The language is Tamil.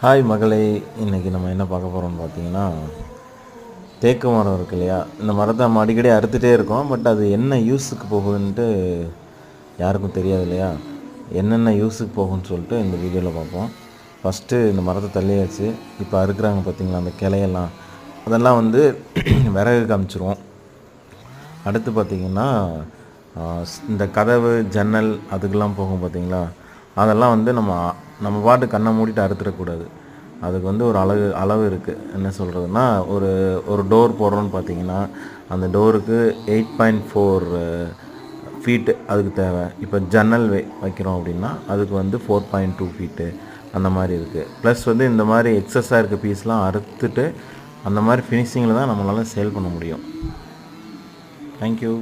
ஹாய் மகளே இன்றைக்கி நம்ம என்ன பார்க்க போகிறோம்னு பார்த்தீங்கன்னா தேக்கு மரம் இருக்கு இல்லையா? இந்த மரத்தை நம்ம அடிக்கடி அறுத்துகிட்டே இருக்கோம் பட் அது என்ன யூஸுக்கு போகுதுன்ட்டு யாருக்கும் தெரியாது இல்லையா? என்னென்ன யூஸுக்கு போகும்னு சொல்லிட்டு இந்த வீடியோவில் பார்ப்போம். ஃபஸ்ட்டு இந்த மரத்தை தள்ளியாச்சு. இப்போ அறுக்கிறாங்க பார்த்தீங்களா அந்த கிளையெல்லாம். அதெல்லாம் வந்து விறகு காமிச்சிருவோம் அடுத்து பார்த்திங்கன்னா இந்த கதவு ஜன்னல் அதுக்கெல்லாம் போகும் பார்த்தீங்களா? அதெல்லாம் வந்து நம்ம நம்ம பாட்டு கண்ணை மூடிட்டு அறுத்துடக்கூடாது. அதுக்கு வந்து ஒரு அளவு அளவு இருக்குது என்ன சொல்கிறதுனா ஒரு ஒரு டோர் போடுறோன்னு பார்த்தீங்கன்னா அந்த டோருக்கு எயிட் பாயிண்ட் ஃபோர் ஃபீட்டு அதுக்கு தேவை. இப்போ ஜன்னல் வை வைக்கிறோம் அப்படின்னா அதுக்கு வந்து ஃபோர் பாயிண்ட் டூ ஃபீட்டு அந்த மாதிரி இருக்குது ப்ளஸ் வந்து இந்த மாதிரி எக்ஸஸாக இருக்க பீஸ்லாம் அறுத்துட்டு அந்த மாதிரி ஃபினிஷிங்கில் தான் நம்மளால் சேல் பண்ண முடியும். தேங்க்யூ